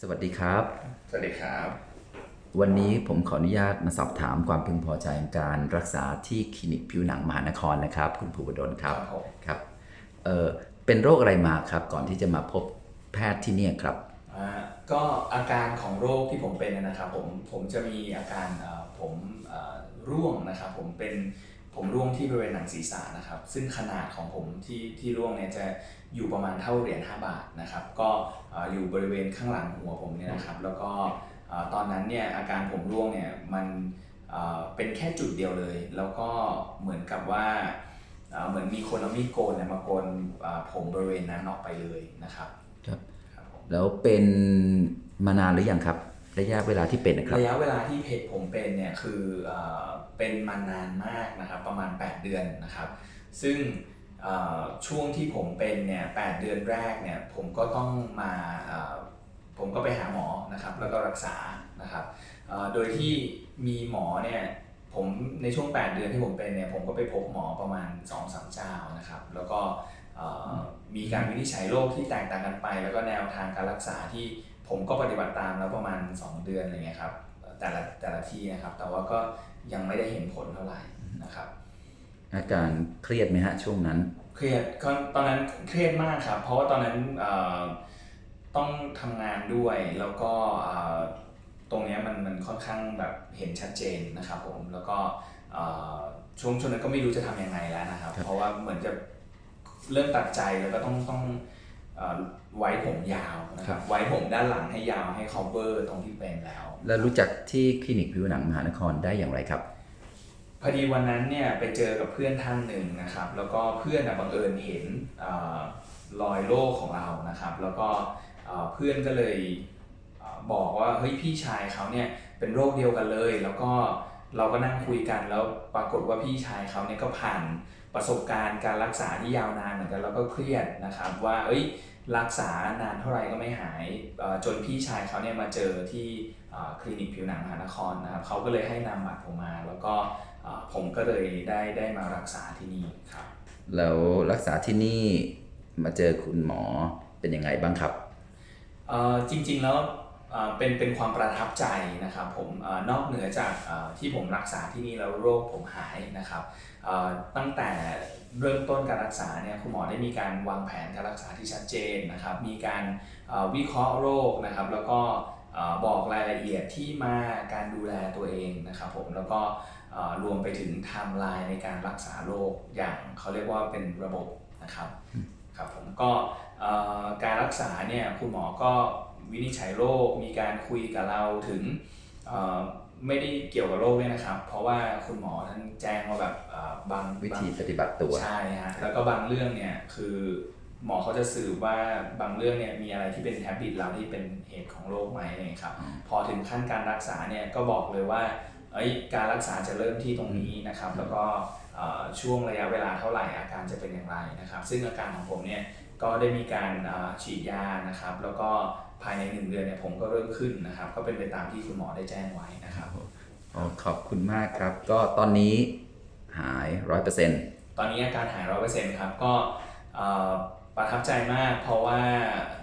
สวัสดีครับ สวัสดีครับ วันนี้ผมขออนุญาตมาสอบถามความพึงพอใจของการรักษาที่คลินิกผิวหนังมหานครนะครับ คุณภูวดลครับครับผมครับเออเป็นโรคอะไรมาครับ ก่อนที่จะมาพบแพทย์ที่เนี่ยครับอ่าก็อาการของโรคที่ผมเป็นเนยนะครับผมผมจะมีอาการเอ่อผมเอ่อร่วงนะครับผมเป็น ผมร่วงที่บริเวณหนังศีรษะนะครับ ซึ่งขนาดของผมที่ที่ร่วงเนี่ยจะอยู่ประมาณเท่าเหรียญ5บาทนะครับ ก็เอ่ออยู่บริเวณข้างหลังหัวผมเนี่ยนะครับ แล้วก็เอ่อตอนนั้นเนี่ยอาการผมร่วงเนี่ยมันเอ่อเป็นแค่จุดเดียวเลย แล้วก็เหมือนกับว่าเอ่อเหมือนมีคนเอามีดโกนเนี่ยมาโกนเอ่อผมบริเวณนั้นออกไปเลยนะครับครับครับผมแล้วเป็นมานานหรือยังครับ ระยะเวลาที่เป็นนะครับ ระยะเวลาที่เพจผมเป็นเนี่ยคือเอเป็นมานานมากนะครับประมาณ 8 เดือนนะครับ ซึ่งช่วงที่ผมเป็นเนี่ยแเดือนแรกเนี่ยผมก็ต้องมาผมก็ไปหาหมอนะครับแล้วก็รักษานะครับโดยที่มีหมอเนี่ยผมในช่วง 8 เดือนที่ผมเป็นเนี่ยผมก็ไปพบหมอประมาณ2อสามเจ้านะครับ แล้วก็มีการวินิจฉัยโรคที่แตกต่างกันไป แล้วก็แนวทางการรักษาที่ ผมก็ปฏิบัติตามแล้วประมาณ 2 เดือนอะไรเงี้ยครับแต่ละแต่ละที่นะครับ แต่ว่าก็ยังไม่ได้เห็นผลเท่าไหร่นะครับ อาการเครียดไหมฮะช่วงนั้น เครียดก็ตอนนั้นเครียดมากครับ เพราะว่าตอนนั้นเอ่อต้องทำงานด้วยแล้วก็เอ่อตรงเนี้ยมันมันค่อนข้างแบบเห็นชัดเจนนะครับผมแล้วก็เอ่อช่วงช่วงนั้นก็ไม่รู้จะทำยังไงแล้วนะครับครับ เพราะว่าเหมือนจะเริ่มตัดใจแล้วก็ต้องต้องเอ่อ ไว้ผมยาวนะครับไว้ผมด้านหลังให้ยาวให้ cover ตรงที่เป็นแล้ว แล้วรู้จักที่คลินิกผิวหนังมหานครได้อย่างไรครับ พอดีวันนั้นเนี่ยไปเจอกับเพื่อนท่านหนึ่งนะครับ แล้วก็เพื่อนน่ะบังเอิญเห็นเออรอยโรคของเรานะครับ แล้วก็เอ่อเพื่อนก็เลยเอ่อบอกว่าเฮ้ยพี่ชายเขาเนี่ยเป็นโรคเดียวกันเลย แล้วก็เราก็นั่งคุยกันแล้วปรากฏว่าพี่ชายเขาเนี่ยก็ผ่าน ประสบการณ์การรักษาที่ยาวนานเหมือนกันแล้วก็เครียดนะครับว่าเอ้ยรักษานานเท่าไหร่ก็ไม่หายเอ่อจนพี่ชายเขาเนี่ยมาเจอที่เอ่อคลินิกผิวหนังมหานครนะครับเขาก็เลยให้นามบัตรผมมา แล้วก็เอ่อผมก็เลยได้ได้มารักษาที่นี่ครับแล้วรักษาที่นี่มาเจอคุณหมอเป็นยังไงบ้างครับเอ่อจริงๆแล้ว เป็นเป็นความประทับใจนะครับผมอนอกเหนือจากที่ผมรักษาที่นี่แล้วโรคผมหายนะครับตั้งแต่เริ่มต้นการรักษาเนี่ยคุณหมอได้มีการวางแผนการรักษาที่ชัดเจนนะครับ มีการวิเคราะห์โรคนะครับ แล้วก็บอกรายละเอียดที่มาการดูแลตัวเองนะครับผมแล้วก็รวมไปถึงไทม์ไลน์ในการรักษาโรคอย่างเขาเรียกว่าเป็นระบบนะครับครับผมก็การรักษาเนี่ยคุณหมอก็ วินิจฉัยโรค มีการคุยกับเราถึงเอ่อไม่ได้เกี่ยวกับโรคด้วยนะครับ เพราะว่าคุณหมอท่านแจ้งว่าแบบเอ่อบางวิธีบางปฏิบัติตัวใช่ฮะแล้วก็บางเรื่องเนี่ยคือหมอเขาจะสืบว่าบางเรื่องเนี่ยมีอะไรที่เป็นแฮบิตเราที่เป็นเหตุของโรคไหมอะไรอย่างเงี้ยครับอืมพอถึงขั้นการรักษาเนี่ยก็บอกเลยว่าเอ้ยการรักษาจะเริ่มที่ตรงนี้นะครับ แล้วก็เอ่อช่วงระยะเวลาเท่าไหร่อาการจะเป็นอย่างไรนะครับ ซึ่งอาการของผมเนี่ยก็ได้มีการเอ่อฉีดยานะครับ แล้วก็ ภายในหนึ่งเดือนเนี่ยผมก็เริ่มขึ้นนะครับ ก็เป็นไปตามที่คุณหมอได้แจ้งไว้นะครับอ๋อขอบคุณมากครับ ก็ตอนนี้หายร้อยเปอร์เซ็นต์ตอนนี้อาการหายร้อยเปอร์เซ็นต์ครับก็เอ่อประทับใจมากเพราะว่า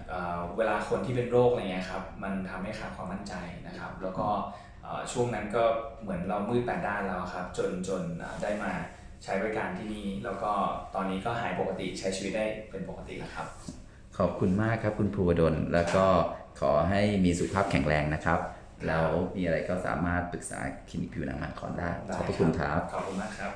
เอ่อเวลาคนที่เป็นโรคอะไรเงี้ยครับมันทำให้ขาดความมั่นใจนะครับ แล้วก็เอ่อช่วงนั้นก็เหมือนเรามืดแปดด้านแล้วครับ จนจนเอ่อได้มาใช้บริการที่นี่แล้วก็ตอนนี้ก็หายปกติใช้ชีวิตได้เป็นปกติแล้วครับ ขอบคุณมากครับคุณภูวดลแล้วก็ขอให้มีสุขภาพแข็งแรงนะครับ แล้วมีอะไรก็สามารถปรึกษาคลินิกผิวหนังมังคอนได้ขอบคุณครับ ขอบคุณมากครับ